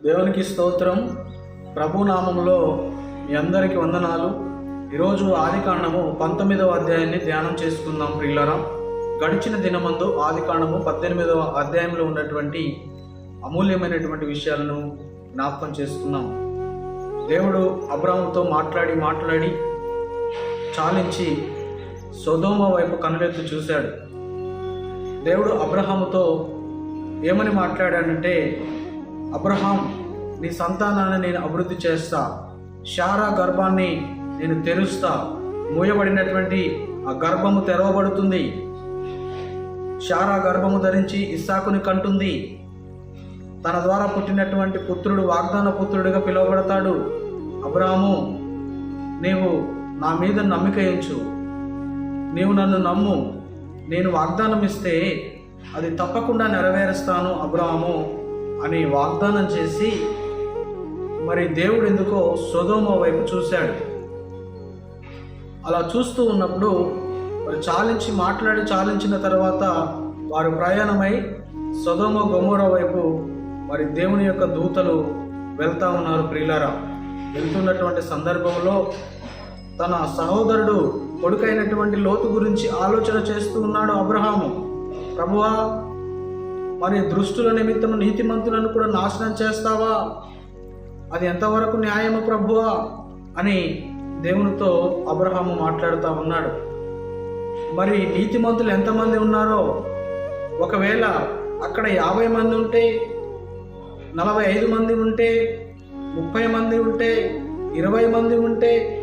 దేవునికి స్తోత్రం. ప్రభు నామంలో మీ అందరికీ వందనాలు. ఈరోజు ఆదికాండము పంతొమ్మిదవ అధ్యాయాన్ని ధ్యానం చేసుకుందాం ప్రియులరా. గడిచిన దినమందు ఆదికాండము పద్దెనిమిదవ అధ్యాయంలో ఉన్నటువంటి అమూల్యమైనటువంటి విషయాలను జ్ఞాపకం చేసుకున్నాం దేవుడు అబ్రాహంతో మాట్లాడి మాట్లాడి చాలించి సొదోమ వైపు కనులెత్తి చూశాడు. దేవుడు అబ్రహాముతో ఏమని మాట్లాడాడంటే అబ్రహాం నీ సంతానాన్ని నేను అభివృద్ధి చేస్తా. షారా గర్భాన్ని నేను తెరుస్తా. మూయబడినటువంటి ఆ గర్భము తెరవబడుతుంది. శారా గర్భము ధరించి ఇస్సాకుని కంటుంది. తన ద్వారా పుట్టినటువంటి పుత్రుడు వాగ్దాన పుత్రుడిగా పిలువబడతాడు. అబ్రాహము నీవు నా మీద నమ్మిక ఎంచు. నీవు నన్ను నమ్ము. నేను వాగ్దానం ఇస్తే అది తప్పకుండా నెరవేరుస్తాను అబ్రాహము. అని వాగ్దానం చేసి మరి దేవుడు ఎందుకో సుధోమ వైపు చూశాడు. అలా చూస్తూ ఉన్నప్పుడు మరి చాలించి మాట్లాడి చాలించిన తర్వాత వారు ప్రయాణమై సొదోమ గొమోర వైపు మరి దేవుని యొక్క దూతలు వెళ్తా ఉన్నారు ప్రియులారా. వెళ్తున్నటువంటి సందర్భంలో తన సహోదరుడు కొడుకైనటువంటి లోతు గురించి ఆలోచన చేస్తూ ఉన్నాడు అబ్రహాము. ప్రభువా మరి దృష్టుల నిమిత్తం నీతిమంతులను కూడా నాశనం చేస్తావా? అది ఎంతవరకు న్యాయము ప్రభువా? అని దేవునితో అబ్రహాము మాట్లాడుతూ ఉన్నాడు. మరి నీతిమంతులు ఎంతమంది ఉన్నారో? ఒకవేళ అక్కడ యాభై మంది ఉంటే నలభై ఐదు మంది ఉంటే ముప్పై మంది ఉంటే ఇరవై మంది ఉంటే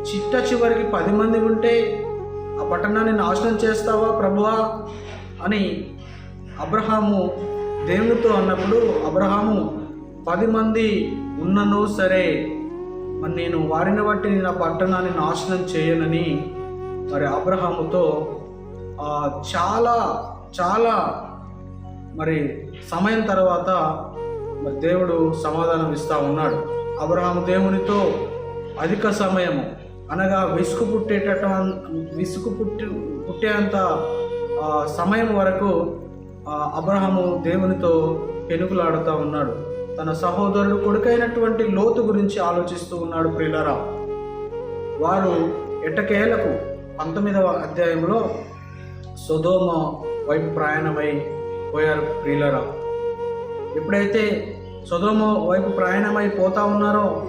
చిట్ట చివరికి పది మంది ఉంటే ఆ పట్టణాన్ని నాశనం చేస్తావా ప్రభువా? అని అబ్రహాము దేవునితో అన్నప్పుడు అబ్రహాము పది మంది ఉన్నను సరే మరి నేను వారిని బట్టి నేను ఆ పట్టణాన్ని నాశనం చేయనని మరి అబ్రహాముతో చాలా చాలా మరి సమయం తర్వాత మరి దేవుడు సమాధానం ఇస్తూ ఉన్నాడు. అబ్రహాము దేవునితో అధిక సమయము అనగా విసుగు పుట్టేటట విసుగు పుట్టి పుట్టేంత సమయం వరకు అబ్రహాము దేవునితో పెనుకులాడుతూ ఉన్నాడు. తన సహోదరుడు కొడుకైనటువంటి లోతు గురించి ఆలోచిస్తూ ఉన్నాడు ప్రియులరా. వారు ఎట్టకేలకు పంతొమ్మిదవ అధ్యాయంలో సుధోమ వైపు ప్రయాణమై పోయారు ప్రియులరా. ఎప్పుడైతే సుధోమ వైపు ప్రయాణమై పోతా ఉన్నారో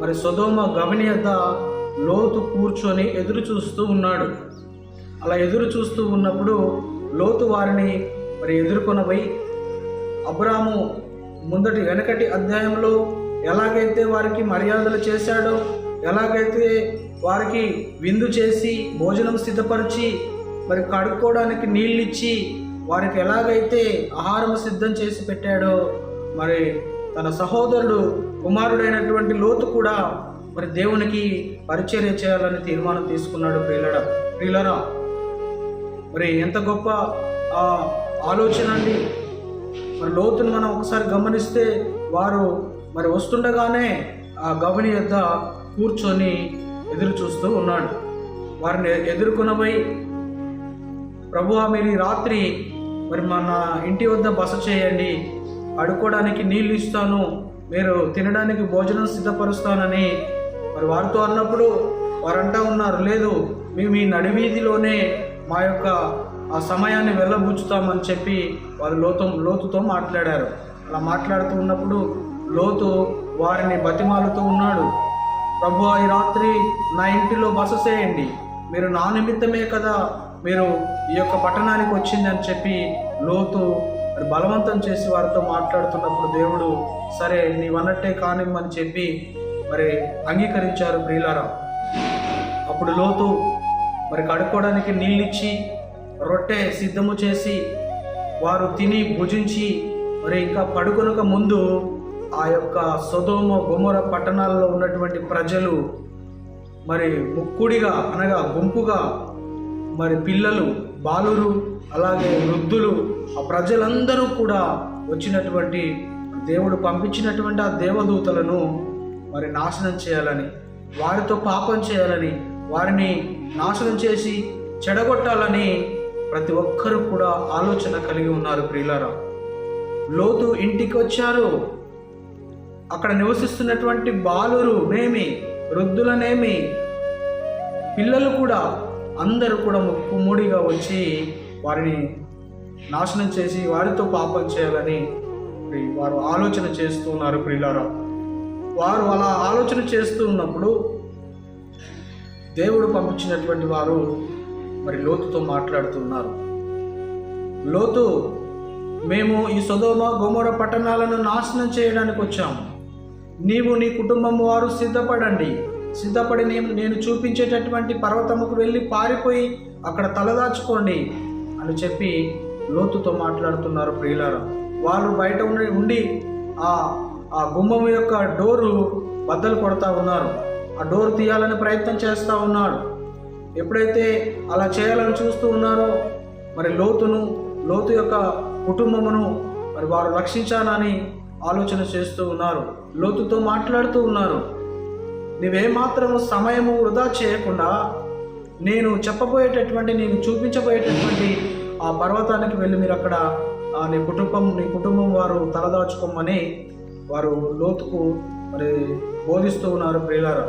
మరి సుధోమ గమనీయత లోతు కూర్చొని ఎదురు చూస్తూ ఉన్నాడు. అలా ఎదురు చూస్తూ ఉన్నప్పుడు లోతు వారిని మరి ఎదుర్కొనబోయి అబ్రాము ముందటి వెనకటి అధ్యాయంలో ఎలాగైతే వారికి మర్యాదలు చేశాడో ఎలాగైతే వారికి విందు చేసి భోజనం సిద్ధపరిచి మరి కడుక్కోవడానికి నీళ్ళు ఇచ్చి వారికి ఎలాగైతే ఆహారం సిద్ధం చేసి పెట్టాడో మరి తన సహోదరుడు కుమారుడైనటువంటి లోతు కూడా మరి దేవునికి పరిచర్య చేయాలని తీర్మానం తీసుకున్నాడు ప్రియులడ ప్రియులరా మరి ఎంత గొప్ప ఆలోచన అండి మరి లోతును మనం ఒకసారి గమనిస్తే వారు మరి వస్తుండగానే ఆ గవని యొద్ద కూర్చొని ఎదురు చూస్తూ ఉన్నాడు. వారిని ఎదుర్కొనబోయి ప్రభువా మీరు ఈ రాత్రి మరి మన ఇంటి వద్ద బస చేయండి. అడుకోవడానికి నీళ్ళు ఇస్తాను. మీరు తినడానికి భోజనం సిద్ధపరుస్తానని మరి వారితో అన్నప్పుడు వారంటా ఉన్నారు. లేదు మేము ఈ నడివీధిలోనే మా యొక్క ఆ సమయాన్ని వెళ్ళబుచ్చుతామని చెప్పి వారు లోతు లోతుతో మాట్లాడారు. అలా మాట్లాడుతూ ఉన్నప్పుడు లోతు వారిని బతిమాలుతూ ఉన్నాడు. ప్రభు ఈ రాత్రి నా ఇంటిలో బస చేయండి. మీరు నా నిమిత్తమే కదా మీరు ఈ యొక్క పట్టణానికి వచ్చిందని చెప్పి లోతు మరి బలవంతం చేసి వారితో మాట్లాడుతున్నప్పుడు దేవుడు సరే నీవన్నట్టే కానిమ్మని చెప్పి మరి అంగీకరించారు ప్రియులారా. అప్పుడు లోతు మరి కడుక్కోవడానికి నీళ్ళిచ్చి రొట్టె సిద్ధము చేసి వారు తిని భుజించి మరి ఇంకా పడుకొనక ముందు ఆ యొక్క సొదోమ గుమర పట్టణాల్లో ఉన్నటువంటి ప్రజలు మరి ముక్కుడిగా అనగా గుంపుగా మరి పిల్లలు బాలురు అలాగే వృద్ధులు ఆ ప్రజలందరూ కూడా వచ్చినటువంటి దేవుడు పంపించినటువంటి ఆ దేవదూతలను మరి నాశనం చేయాలని వారితో పాపం చేయాలని వారిని నాశనం చేసి చెడగొట్టాలని ప్రతి ఒక్కరూ కూడా ఆలోచన కలిగి ఉన్నారు ప్రియులారా. లోతు ఇంటికి వచ్చారు. అక్కడ నివసిస్తున్నటువంటి బాలురు నేమి వృద్ధులనేమి పిల్లలు కూడా అందరూ కూడా ముక్కుముడిగా వచ్చి వారిని నాశనం చేసి వారితో పాపం చేయాలని వారు ఆలోచన చేస్తూ ఉన్నారు ప్రియులారా. వారు అలా ఆలోచన చేస్తూ ఉన్నప్పుడు దేవుడు పంపించినటువంటి వారు మరి లోతుతో మాట్లాడుతున్నారు. లోతు మేము ఈ సొదోమ గోమూర పట్టణాలను నాశనం చేయడానికి వచ్చాము. నీవు నీ కుటుంబం వారు సిద్ధపడండి. సిద్ధపడి నేను నేను చూపించేటటువంటి పర్వతముకు వెళ్ళి పారిపోయి అక్కడ తలదాచుకోండి అని చెప్పి లోతుతో మాట్లాడుతున్నారు ప్రియులారా. వాళ్ళు బయట ఉండి ఉండి ఆ ఆ గుమ్మం యొక్క డోరు బద్దలు కొడతా ఉన్నారు. ఆ డోర్ తీయాలని ప్రయత్నం చేస్తూ ఉన్నాడు ఎప్పుడైతే అలా చేయాలని చూస్తూ ఉన్నారో మరి లోతును లోతు యొక్క కుటుంబమును మరి వారు రక్షించాలని ఆలోచన చేస్తూ ఉన్నారు లోతుతో మాట్లాడుతూ ఉన్నారు. నీవేమాత్రం సమయము వృధా చేయకుండా నేను చెప్పబోయేటటువంటి నేను చూపించబోయేటటువంటి ఆ పర్వతానికి వెళ్ళి మీరు అక్కడ ఆ నీ కుటుంబం నీ కుటుంబం వారు తలదాచుకోమని వారు లోతుకు మరి బోధిస్తూ ఉన్నారు ప్రియులారా.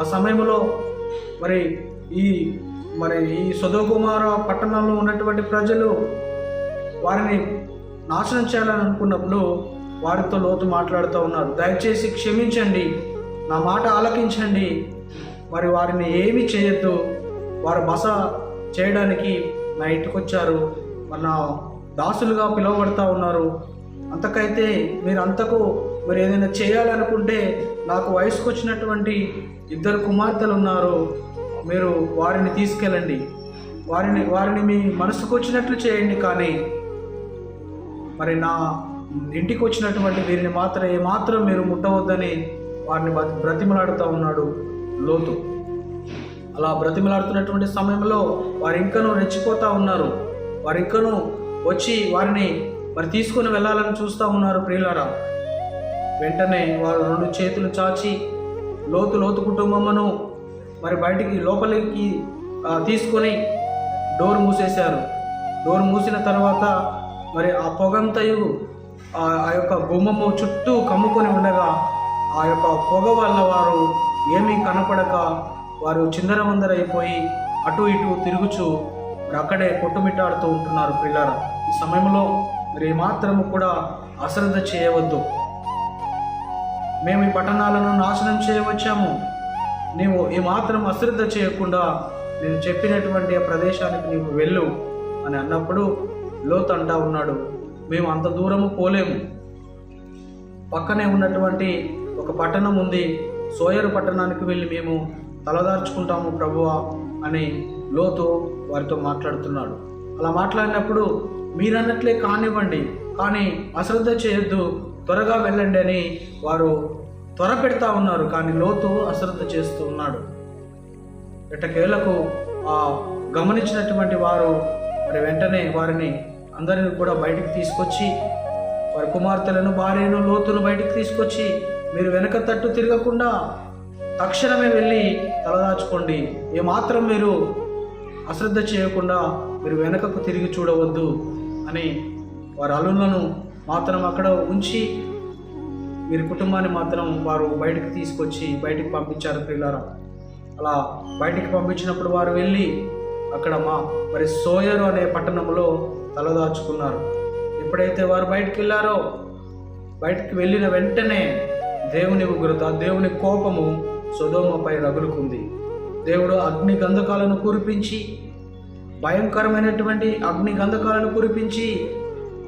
ఆ సమయంలో మరి ఈ మరి ఈ సుధోకుమార పట్టణంలో ఉన్నటువంటి ప్రజలు వారిని నాశనం చేయాలని అనుకున్నప్పుడు వారితో లోతు మాట్లాడుతూ ఉన్నారు. దయచేసి క్షమించండి నా మాట ఆలకించండి. మరి వారిని ఏమి చేయొద్దు. వారు బస చేయడానికి నా ఇంటికి వచ్చారు మరి నా దాసులుగా పిలువబడతా ఉన్నారు. అంతకైతే మీరు అంతకు మరి ఏదైనా చేయాలనుకుంటే నాకు వయసుకు వచ్చినటువంటి ఇద్దరు కుమార్తెలు ఉన్నారు. మీరు వారిని తీసుకెళ్ళండి. వారిని వారిని మీ మనసుకు వచ్చినట్లు చేయండి కానీ మరి నా ఇంటికి వచ్చినటువంటి వీరిని మాత్రం ఏమాత్రం మీరు ముట్టవద్దని వారిని బ్రతి- బ్రతిమలాడుతూ ఉన్నాడు లోతు. అలా బ్రతిమలాడుతున్నటువంటి సమయంలో వారు ఇంకనూ రెచ్చిపోతూ ఉన్నారు. వారు ఇంకనూ వచ్చి వారిని మరి తీసుకొని వెళ్ళాలని చూస్తూ ఉన్నారు ప్రియులారా. వెంటనే వారు రెండు చేతులు చాచి లోతు లోతు కుటుంబమును మరి బయటికి లోపలికి తీసుకొని డోర్ మూసేశారు. డోర్ మూసిన తర్వాత మరి ఆ పొగంతయు ఆ ఆ యొక్క గుమ్మము చుట్టూ కమ్ముకొని ఉండగా ఆ యొక్క పొగ వల్ల వారు ఏమీ కనపడక వారు చిందరవందరైపోయి అటు ఇటు తిరుగుచు మరి అక్కడే కొట్టుమిట్టాడుతూ ఉంటున్నారు పిల్లలు. ఈ సమయంలో మరి మాత్రము కూడా అశ్రద్ధ చేయవద్దు. మేము ఈ పట్టణాలను నాశనం చేయవచ్చాము. నీవు ఏమాత్రం అశ్రద్ధ చేయకుండా నేను చెప్పినటువంటి ఆ ప్రదేశానికి నీవు వెళ్ళు అని అన్నప్పుడు లోత్ అంటా ఉన్నాడు. మేము అంత దూరము పోలేము. పక్కనే ఉన్నటువంటి ఒక పట్టణం ఉంది. సోయరు పట్టణానికి వెళ్ళి మేము తలదార్చుకుంటాము ప్రభువా అని లోతు వారితో మాట్లాడుతున్నాడు. అలా మాట్లాడినప్పుడు మీరన్నట్లే కానివ్వండి కానీ అశ్రద్ధ చేయొద్దు త్వరగా వెళ్ళండి అని వారు త్వర పెడతా ఉన్నారు కానీ లోతు అశ్రద్ధ చేస్తూ ఉన్నాడు. ఎట్టకేళ్ళకు ఆ గమనించినటువంటి వారు మరి వెంటనే వారిని అందరిని కూడా బయటికి తీసుకొచ్చి వారి కుమార్తెలను భార్యను లోతును బయటికి తీసుకొచ్చి మీరు వెనక తట్టు తిరగకుండా తక్షణమే వెళ్ళి తలదాచుకోండి. ఏమాత్రం మీరు అశ్రద్ధ చేయకుండా మీరు వెనకకు తిరిగి చూడవద్దు అని వారి అలులను మాత్రం అక్కడ ఉంచి వీరి కుటుంబాన్ని మాత్రం వారు బయటికి తీసుకొచ్చి బయటికి పంపించారు ప్రియులారా. అలా బయటికి పంపించినప్పుడు వారు వెళ్ళి అక్కడ మా మరి సోయరు అనే పట్టణంలో తలదాచుకున్నారు. ఎప్పుడైతే వారు బయటికి వెళ్ళారో బయటికి వెళ్ళిన వెంటనే దేవుని ఉగ్రత దేవుని కోపము సుధోమపై రగులుకుంది. దేవుడు అగ్ని గంధకాలను కురిపించి భయంకరమైనటువంటి అగ్ని గంధకాలను కురిపించి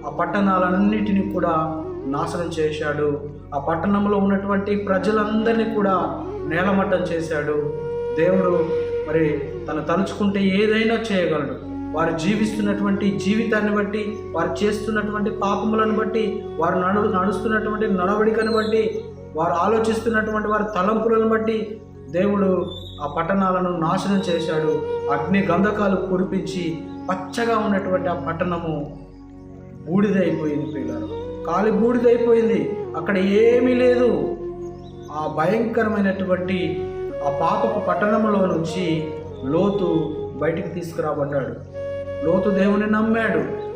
ఆ పట్టణాలన్నిటినీ కూడా నాశనం చేశాడు. ఆ పట్టణంలో ఉన్నటువంటి ప్రజలందరినీ కూడా నేలమట్టం చేశాడు. దేవుడు మరి తను తలుచుకుంటే ఏదైనా చేయగలడు. వారు జీవిస్తున్నటువంటి జీవితాన్ని బట్టి వారు చేస్తున్నటువంటి పాపములను బట్టి వారు నడు నడుస్తున్నటువంటి నడవడికను బట్టి వారు ఆలోచిస్తున్నటువంటి వారి తలంపులను బట్టి దేవుడు ఆ పట్టణాలను నాశనం చేశాడు. అగ్ని గంధకాలు కురిపించి పచ్చగా ఉన్నటువంటి ఆ పట్టణము బూడిదైపోయింది పిల్లలు. కాలి బూడిదైపోయింది. అక్కడ ఏమీ లేదు. ఆ భయంకరమైనటువంటి ఆ పాపపు పట్టణంలో నుంచి లోతు బయటికి తీసుకురాబడ్డాడు. లోతు దేవుని నమ్మాడు.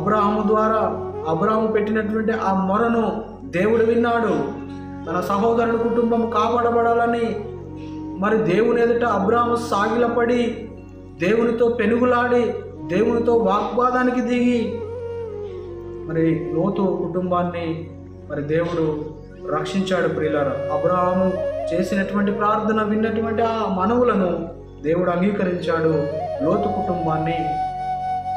అబ్రాహము ద్వారా అబ్రాహము పెట్టినటువంటి ఆ మొరను దేవుడు విన్నాడు. తన సహోదరుడు కుటుంబం కాపాడబడాలని. మరి దేవుని ఎదుట అబ్రాము సాగిలపడి దేవునితో పెనుగులాడి దేవునితో వాగ్వాదానికి దిగి మరి లోతు కుటుంబాన్ని మరి దేవుడు రక్షించాడు ప్రియులారా. అబ్రహాము చేసినటువంటి ప్రార్థన విన్నటువంటి ఆ మనవులను దేవుడు అంగీకరించాడు. లోతు కుటుంబాన్ని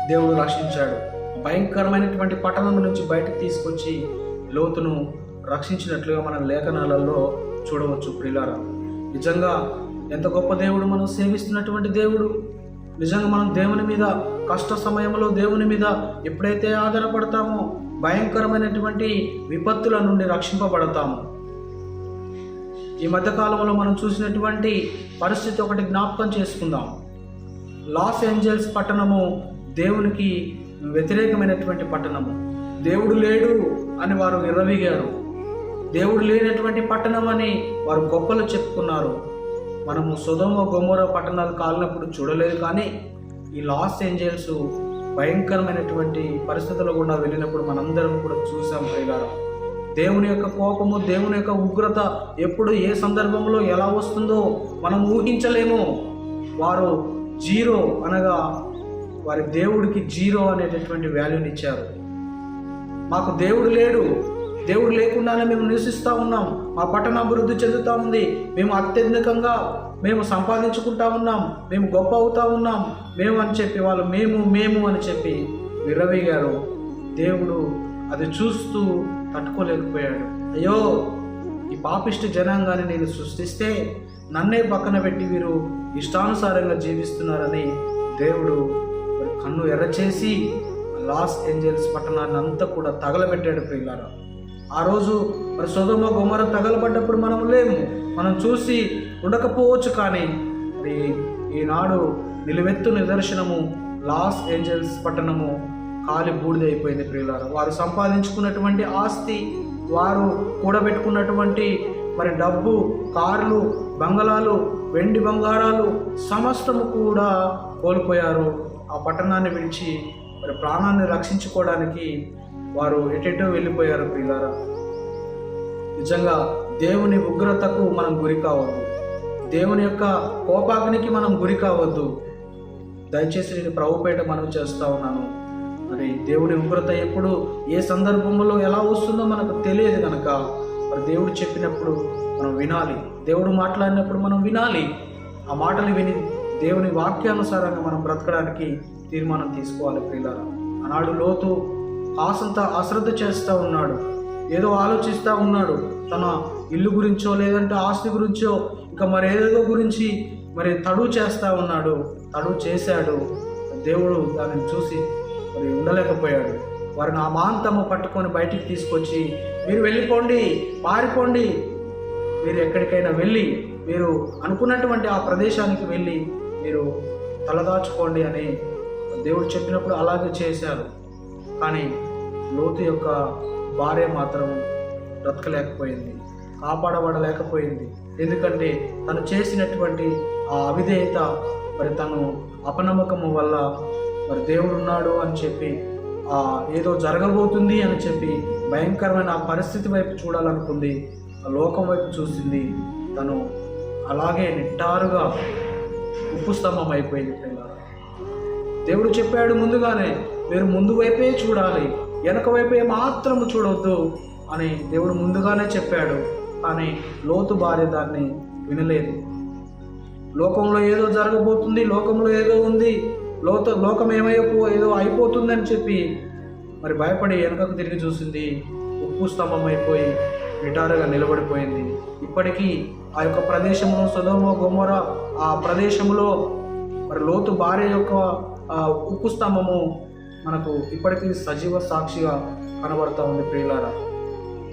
దేవుడు రక్షించాడు. భయంకరమైనటువంటి పట్టణం నుంచి బయటకు తీసుకొచ్చి లోతును రక్షించినట్లుగా మన లేఖనాలలో చూడవచ్చు ప్రియులారా. నిజంగా ఎంత గొప్ప దేవుడు మనం సేవిస్తున్నటువంటి దేవుడు. నిజంగా మనం దేవుని మీద కష్ట సమయంలో దేవుని మీద ఎప్పుడైతే ఆధారపడతామో భయంకరమైనటువంటి విపత్తుల నుండి రక్షింపబడతాము. ఈ మధ్యకాలంలో మనం చూసినటువంటి పరిస్థితి ఒకటి జ్ఞాపకం చేసుకుందాం. లాస్ ఏంజల్స్ పట్టణము దేవునికి వ్యతిరేకమైనటువంటి పట్టణము. దేవుడు లేడు అని వారు విర్రవీగారు దేవుడు లేనటువంటి పట్టణం అని వారు గొప్పలు చెప్పుకున్నారు. మనము సుధమ గొమోర పట్టణాలు కాలినప్పుడు చూడలేదు కానీ ఈ లాస్ ఏంజల్స్ భయంకరమైనటువంటి పరిస్థితుల్లో కూడా వెళ్ళినప్పుడు మనందరం కూడా చూసాం ప్రియులారా దేవుని యొక్క కోపము దేవుని యొక్క ఉగ్రత ఎప్పుడు ఏ సందర్భంలో ఎలా వస్తుందో మనం ఊహించలేము. వారు జీరో అనగా వారి దేవుడికి జీరో అనేటటువంటి వాల్యూని ఇచ్చారు. మాకు దేవుడు లేడు. దేవుడు లేకుండానే మేము నివసిస్తూ ఉన్నాం. మా పట్టణ అభివృద్ధి చెందుతూ ఉంది. మేము అత్యధికంగా మేము సంపాదించుకుంటా ఉన్నాం మేము గొప్ప అవుతా ఉన్నాం మేము అని చెప్పి వాళ్ళు మేము మేము అని చెప్పి విర్రవీగారు దేవుడు అది చూస్తూ తట్టుకోలేకపోయాడు. అయ్యో ఈ పాపిష్టి జనాంగాన్ని నేను సృష్టిస్తే నన్నే పక్కన పెట్టి వీరు ఇష్టానుసారంగా జీవిస్తున్నారని దేవుడు కన్ను ఎర్రచేసి లాస్ ఏంజల్స్ పట్టణాన్ని అంతా కూడా తగలబెట్టాడు ప్రియులారా. ఆ రోజు మరి సొదమ గుమర తగలబడ్డప్పుడు మనం లేము. మనం చూసి ఉండకపోవచ్చు కానీ మరి ఈనాడు నిలువెత్తు నిదర్శనము లాస్ ఏంజల్స్ పట్టణము కాలి బూడిదైపోయింది ప్రియులారు. వారు సంపాదించుకున్నటువంటి ఆస్తి వారు కూడబెట్టుకున్నటువంటి మరి డబ్బు కార్లు బంగళాలు వెండి బంగారాలు సమస్తము కూడా కోల్పోయారు. ఆ పట్టణాన్ని విడిచి మరి ప్రాణాన్ని రక్షించుకోవడానికి వారు ఎటెటో వెళ్ళిపోయారు ప్రియులారా. నిజంగా దేవుని ఉగ్రతకు మనం గురి కావద్దు. దేవుని యొక్క కోపాగ్నికి మనం గురి కావద్దు. దయచేసి నేను ప్రభుపేట మనం చేస్తూ ఉన్నాను. మరి దేవుని ఉగ్రత ఎప్పుడు ఏ సందర్భంలో ఎలా వస్తుందో మనకు తెలియదు కనుక మరి దేవుడు చెప్పినప్పుడు మనం వినాలి. దేవుడు మాట్లాడినప్పుడు మనం వినాలి. ఆ మాటలు విని దేవుని వాక్యానుసారంగా మనం బ్రతకడానికి తీర్మానం తీసుకోవాలి ప్రియులారా. ఆనాడు లోతు ఆసంత అశ్రద్ధ చేస్తూ ఉన్నాడు. ఏదో ఆలోచిస్తూ ఉన్నాడు. తన ఇల్లు గురించో లేదంటే ఆస్తి గురించో ఇంకా మరి గురించి మరి తడువు చేస్తూ ఉన్నాడు తడువు చేశాడు. దేవుడు దానిని చూసి మరి ఉండలేకపోయాడు. వారిని ఆ మాంతము పట్టుకొని బయటికి తీసుకొచ్చి మీరు వెళ్ళిపోండి పారిపోండి. మీరు ఎక్కడికైనా వెళ్ళి మీరు అనుకున్నటువంటి ఆ ప్రదేశానికి వెళ్ళి మీరు తలదాచుకోండి అని దేవుడు చెప్పినప్పుడు అలాగే చేశారు. కానీ లోతు యొక్క భార్య మాత్రం బ్రతకలేకపోయింది. కాపాడబడలేకపోయింది. ఎందుకంటే తను చేసినటువంటి ఆ అవిధేయత మరి తను అపనమ్మకము వల్ల మరి దేవుడు ఉన్నాడు అని చెప్పి ఆ ఏదో జరగబోతుంది అని చెప్పి భయంకరమైన ఆ పరిస్థితి వైపు చూడాలనుకుంది. ఆ లోకం వైపు చూసింది. తను అలాగే నిట్టారుగా ఉప్పు స్తంభం అయిపోయింది పిల్లలు దేవుడు చెప్పాడు ముందుగానే మీరు ముందు వైపే చూడాలి వెనక వైపే మాత్రము చూడొద్దు అని దేవుడు ముందుగానే చెప్పాడు. అనే లోతు భార్య దాన్ని వినలేదు. లోకంలో ఏదో జరగబోతుంది లోకంలో ఏదో ఉంది లోత లోకం ఏమైపో ఏదో అయిపోతుందని చెప్పి మరి భయపడి వెనకకు తిరిగి చూసింది. ఉప్పు స్తంభం అయిపోయి నిటారుగా నిలబడిపోయింది. ఇప్పటికీ ఆ యొక్క ప్రదేశంలో సదోమ గొమొర ఆ ప్రదేశంలో మరి లోతు భార్య యొక్క ఉప్పు స్తంభము మనకు ఇప్పటికీ సజీవ సాక్షిగా కనబడుతూ ఉంది ప్రియులారా.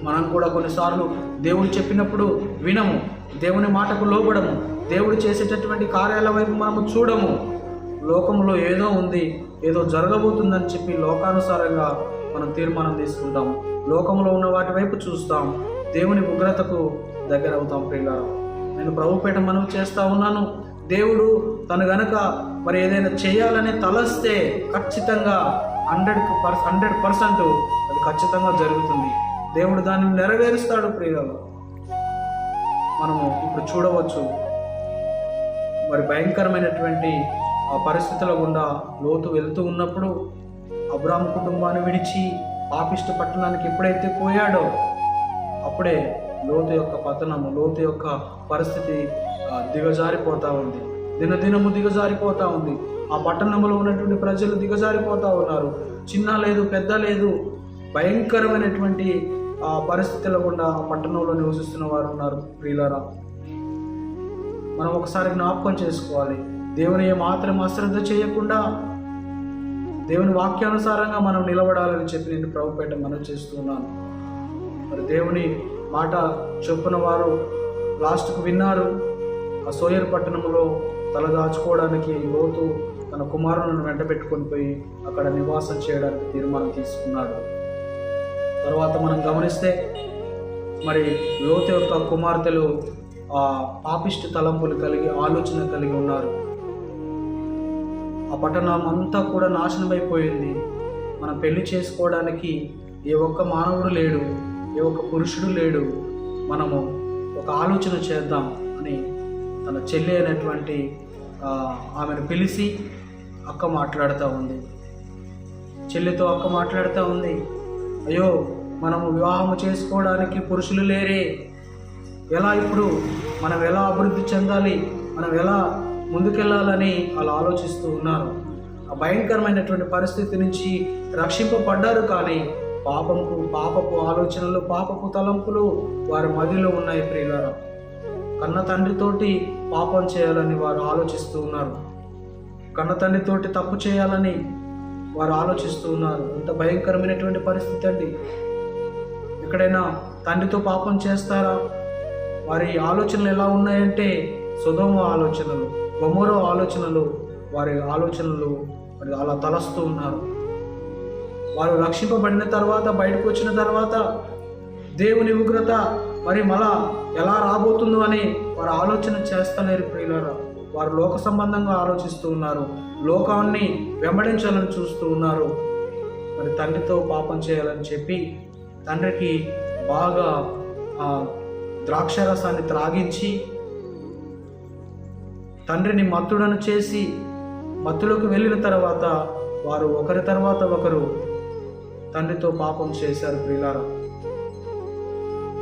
మనం కూడా కొన్నిసార్లు దేవుడు చెప్పినప్పుడు వినము దేవుని మాటకు లోబడము దేవుడు చేసేటటువంటి కార్యాల వైపు మనము చూడము. లోకంలో ఏదో ఉంది ఏదో జరగబోతుందని చెప్పి లోకానుసారంగా మనం తీర్మానం తీసుకుంటాం లోకంలో ఉన్న వాటి వైపు చూస్తాం. దేవుని ఉగ్రతకు దగ్గర అవుతాం ప్రియులారా. నేను ప్రభుపేట మనం చేస్తూ ఉన్నాను. దేవుడు తను గనక మరి ఏదైనా చేయాలని తలస్తే ఖచ్చితంగా హండ్రెడ్ పర్ హండ్రెడ్ పర్సెంట్ అది ఖచ్చితంగా జరుగుతుంది. దేవుడు దాన్ని నెరవేరుస్తాడు ప్రియులలో మనము ఇప్పుడు చూడవచ్చు. మరి భయంకరమైనటువంటి ఆ పరిస్థితుల గుండా లోతు వెళ్తూ ఉన్నప్పుడు అబ్రామ్ కుటుంబాన్ని విడిచి పాపిష్ట పట్టణానికి ఎప్పుడైతే పోయాడో అప్పుడే లోతు యొక్క పతనము లోతు యొక్క పరిస్థితి దిగజారిపోతూ ఉంది. దినదినము దిగజారిపోతూ ఉంది. ఆ పట్టణంలో ఉన్నటువంటి ప్రజలు దిగజారిపోతూ ఉన్నారు. చిన్న లేదు పెద్ద లేదు భయంకరమైనటువంటి ఆ పరిస్థితుల గుండా పట్టణంలో నివసిస్తున్న వారు ఉన్నారు ప్రియులారా. మనం ఒకసారి జ్ఞాపకం చేసుకోవాలి. దేవుని మాత్రం అశ్రద్ధ చేయకుండా దేవుని వాక్యానుసారంగా మనం నిలబడాలని చెప్పి నేను ప్రభుపేట మనం చేస్తున్నాను మరి దేవుని మాట చొప్పున వారు లాస్ట్కు విన్నారు. ఆ సోయర్ పట్టణంలో తలదాచుకోవడానికి లోతు తన కుమారులను వెంట పెట్టుకొని పోయి అక్కడ నివాసం చేయడానికి తీర్మానం తీసుకున్నాడు. తర్వాత మనం గమనిస్తే మరి లోతు యొక్క కుమార్తెలు ఆ పాపిష్టి తలంపులు కలిగి ఆలోచన కలిగి ఉన్నారు. ఆ పట్టణం అంతా కూడా నాశనమైపోయింది. మనం పెళ్ళి చేసుకోవడానికి ఏ ఒక్క మానవుడు లేడు ఏ ఒక్క పురుషుడు లేడు. మనము ఒక ఆలోచన చేద్దాం అని తన చెల్లి అయినటువంటి ఆమెను పిలిచి అక్క మాట్లాడుతూ ఉంది. చెల్లితో అక్క మాట్లాడుతూ ఉంది. అయ్యో మనము వివాహం చేసుకోవడానికి పురుషులు లేరే. ఎలా ఇప్పుడు మనం ఎలా అభివృద్ధి చెందాలి మనం ఎలా ముందుకెళ్ళాలని వాళ్ళు ఆలోచిస్తూ ఉన్నారు. ఆ భయంకరమైనటువంటి పరిస్థితి నుంచి రక్షింపబడ్డారు కానీ పాపంకు పాపపు ఆలోచనలు పాపపు తలంపులు వారి మదిలో ఉన్నాయి ప్రియులారా. కన్న తండ్రితోటి పాపం చేయాలని వారు ఆలోచిస్తూ ఉన్నారు. కన్న తండ్రితోటి తప్పు చేయాలని వారు ఆలోచిస్తూ ఉన్నారు. ఎంత భయంకరమైనటువంటి పరిస్థితి అండి. ఎక్కడైనా తండ్రితో పాపం చేస్తారా? వారి ఆలోచనలు ఎలా ఉన్నాయంటే సుధమ ఆలోచనలు బొమ్మరో ఆలోచనలు వారి ఆలోచనలు మరి అలా తలస్తూ ఉన్నారు. వారు రక్షింపబడిన తర్వాత బయటకు వచ్చిన తర్వాత దేవుని ఉగ్రత మరి మళ్ళా ఎలా రాబోతుందో అని వారు ఆలోచన చేస్తలేరు ప్రియులరా. వారు లోక సంబంధంగా ఆలోచిస్తూ ఉన్నారు. లోకాన్ని వెంబడించాలని చూస్తూ ఉన్నారు. మరి తండ్రితో పాపం చేయాలని చెప్పి తండ్రికి బాగా ద్రాక్షరసాన్ని త్రాగించి తండ్రిని మత్తుడను చేసి మత్తులోకి వెళ్ళిన తర్వాత వారు ఒకరి తర్వాత ఒకరు తండ్రితో పాపం చేశారు ప్రియులారా.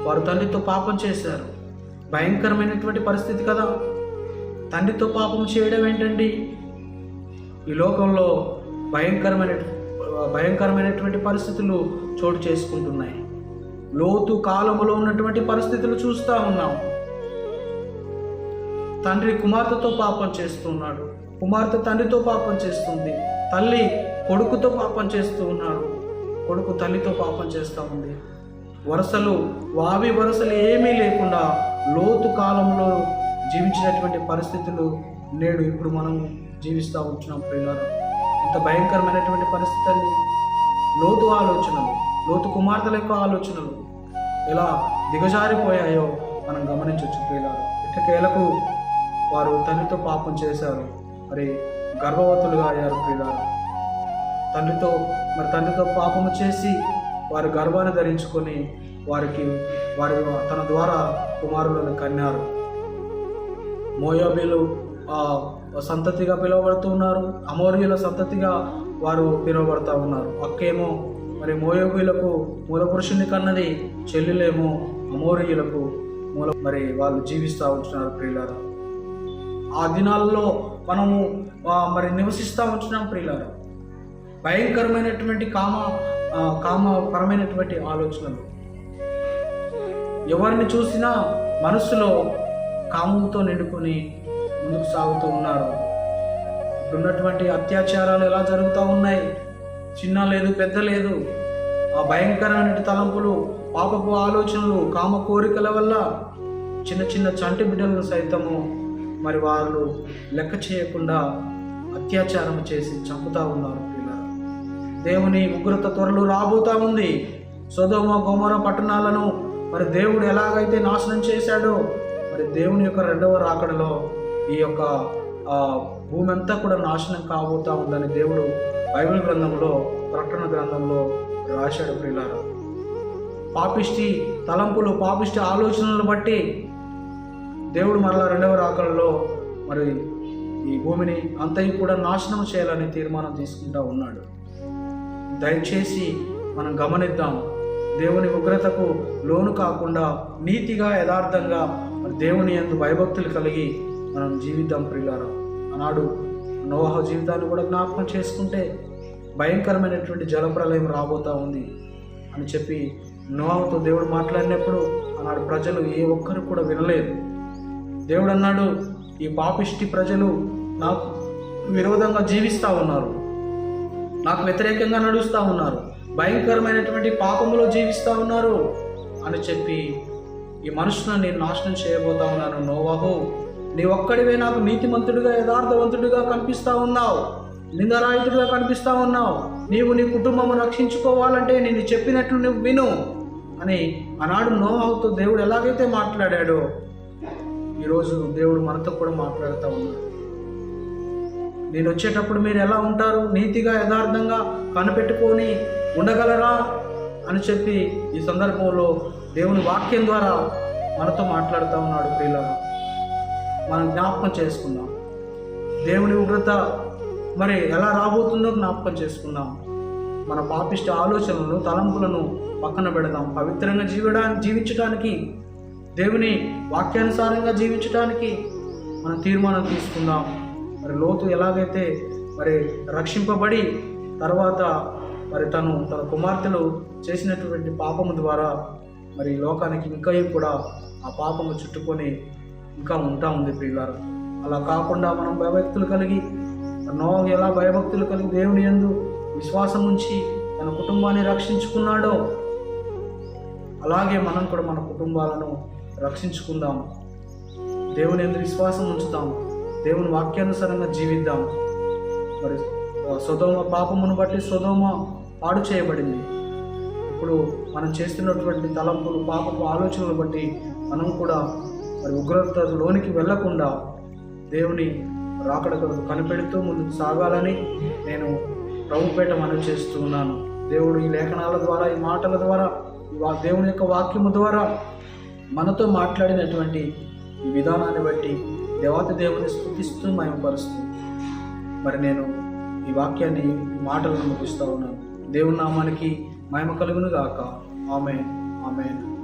వారు తండ్రితో పాపం చేశారు. భయంకరమైనటువంటి పరిస్థితి కదా. తండ్రితో పాపం చేయడం ఏంటండి? ఈ లోకంలో భయంకరమైన భయంకరమైనటువంటి పరిస్థితులు చోటు చేసుకుంటున్నాయి. లోతు కాలములో ఉన్నటువంటి పరిస్థితులు చూస్తూ ఉన్నాం. తండ్రి కుమార్తెతో పాపం చేస్తున్నాడు. కుమార్తె తండ్రితో పాపం చేస్తుంది. తల్లి కొడుకుతో పాపం చేస్తూ ఉన్నాడు. కొడుకు తల్లితో పాపం చేస్తూ ఉంది. వరుసలు వావి వరుసలు ఏమీ లేకుండా లోతు కాలంలో జీవించినటువంటి పరిస్థితులు నేడు ఇప్పుడు మనం జీవిస్తూ ఉంటున్నాం పిల్లలు భయంకరమైనటువంటి పరిస్థితి అండి లోతు ఆలోచనలు లోతు కుమార్తెల యొక్క ఆలోచనలు ఎలా దిగజారిపోయాయో మనం గమనించవచ్చు పిల్లలు ఇటకేలకు వారు తండ్రితో పాపం చేశారు. మరి గర్భవతులుగా అయ్యారు పిల్లలు తండ్రితో మరి తండ్రితో పాపము చేసి వారి గర్భాన్ని ధరించుకొని వారికి వారి తన ద్వారా కుమారులను కన్నారు. మోయోబీలు ఆ, సంతతిగా పిలువబడుతూ ఉన్నారు. అమోరియుల సంతతిగా వారు పిలువబడుతూ ఉన్నారు. అక్కేమో మరి మోయోబీలకు మూల పురుషుని కన్నది చెల్లెలేమో అమోరియులకు మూల మరి వాళ్ళు జీవిస్తూ ఉంటున్నారు ప్రియులారా. ఆ దినాల్లో మనము మరి నివసిస్తూ ఉంటున్నాం ప్రియులారా. భయంకరమైనటువంటి కామ కామపరమైనటువంటి ఆలోచనలు. ఎవరిని చూసినా మనసులో కామంతో నిండుకొని ముందుకు సాగుతూ ఉన్నారు. ఇప్పుడున్నటువంటి అత్యాచారాలు ఎలా జరుగుతూ ఉన్నాయి? చిన్న లేదు పెద్ద లేదు. ఆ భయంకరమైన తలంపులు పాపపు ఆలోచనలు కామ కోరికల వల్ల చిన్న చిన్న చంటి బిడ్డలను సైతము మరి వాళ్ళు లెక్క చేయకుండా అత్యాచారం చేసి చంపుతా ఉన్నారు పిల్లలు దేవుని ఉగ్రత త్వరలు రాబోతా ఉంది. సొదోమ గోమర పట్టణాలను మరి దేవుడు ఎలాగైతే నాశనం చేశాడో మరి దేవుని యొక్క రెండవ రాకడలో ఈ యొక్క భూమి అంతా కూడా నాశనం కాబోతా ఉందని దేవుడు బైబిల్ గ్రంథంలో ప్రకటన గ్రంథంలో రాశాడు ప్రియులారా. పాపిష్టి తలంపులు పాపిష్టి ఆలోచనలను బట్టి దేవుడు మరలా రెండవ రాకల్లో మరి ఈ భూమిని అంతయు కూడా నాశనం చేయాలని తీర్మానం తీసుకుంటా ఉన్నాడు. దయచేసి మనం గమనిద్దాం. దేవుని ఉగ్రతకు లోను కాకుండా నీతిగా యథార్థంగా దేవుని ఎందు భయభక్తులు కలిగి మనం జీవితం ప్రియులారా. ఆనాడు నోహ జీవితాన్ని కూడా జ్ఞాపకం చేసుకుంటే భయంకరమైనటువంటి జలప్రలయం రాబోతా ఉంది అని చెప్పి నోహతో దేవుడు మాట్లాడినప్పుడు ఆనాడు ప్రజలు ఏ ఒక్కరు కూడా వినలేదు. దేవుడు అన్నాడు ఈ పాపిష్టి ప్రజలు నాకు విరోధంగా జీవిస్తూ ఉన్నారు. నాకు వ్యతిరేకంగా నడుస్తూ ఉన్నారు. భయంకరమైనటువంటి పాపములో జీవిస్తూ ఉన్నారు. అని చెప్పి ఈ మనుషులను నేను నాశనం చేయబోతా ఉన్నాను నోవాహు. నీ ఒక్కడివే నాకు నీతిమంతుడిగా యథార్థవంతుడిగా కనిపిస్తా ఉన్నావు. నిందరాయుతుడిగా కనిపిస్తా ఉన్నావు. నీవు నీ కుటుంబం రక్షించుకోవాలంటే నేను చెప్పినట్లు నువ్వు విను అని ఆనాడు నోవాహుతో దేవుడు ఎలాగైతే మాట్లాడాడో ఈరోజు దేవుడు మనతో కూడా మాట్లాడుతూ ఉన్నాడు. నేను వచ్చేటప్పుడు మీరు ఎలా ఉంటారు? నీతిగా యథార్థంగా కనిపెట్టుకొని ఉండగలరా అని చెప్పి ఈ సందర్భంలో దేవుని వాక్యం ద్వారా మనతో మాట్లాడుతూ ఉన్నాడు ప్రియులను మనం జ్ఞాపకం చేసుకుందాం. దేవుని ఉగ్రత మరి ఎలా రాబోతుందో జ్ఞాపకం చేసుకుందాం. మన పాపిష్ట ఆలోచనలను తలంపులను పక్కన పెడదాం. పవిత్రంగా జీవడానికి జీవించడానికి దేవుని వాక్యానుసారంగా జీవించడానికి మనం తీర్మానం తీసుకుందాం. మరి లోతు ఎలాగైతే మరి రక్షింపబడి తర్వాత మరి తను తన కుమార్తెలు చేసినటువంటి పాపము ద్వారా మరి లోకానికి ఇంకా కూడా ఆ పాపము చుట్టుకొని ఇంకా ఉంటా ఉంది పిల్లలు అలా కాకుండా మనం భయభక్తులు కలిగి నో ఎలా భయభక్తులు కలిగి దేవుని ఎందు విశ్వాసం ఉంచి తన కుటుంబాన్ని రక్షించుకున్నాడో అలాగే మనం కూడా మన కుటుంబాలను రక్షించుకుందాం దేవుని ఎందు విశ్వాసం ఉంచుతాం దేవుని వాక్యానుసారంగా జీవిద్దాం మరి సుధోమ పాపమును బట్టి సుధోమ పాడు చేయబడింది. ఇప్పుడు మనం చేస్తున్నటువంటి తలంపులు పాపపు ఆలోచనలు బట్టి మనం కూడా మరి ఉగ్రతలోనికి వెళ్ళకుండా దేవుని రాకడ కొరకు కనిపెడుతూ ముందుకు సాగాలని నేను ప్రభుపేట మనం చేస్తూ ఉన్నాను. దేవుడు ఈ లేఖనాల ద్వారా ఈ మాటల ద్వారా వా- దేవుని యొక్క వాక్యము ద్వారా మనతో మాట్లాడినటువంటి ఈ విధానాన్ని బట్టి దేవత దేవుని స్థుతిస్తూ మయమపరుస్తూ మరి నేను ఈ వాక్యాన్ని మాటలను ముగిస్తూ ఉన్నాను. దేవుని నామానికి మహిమ కలుగును గాక. ఆమె ఆమె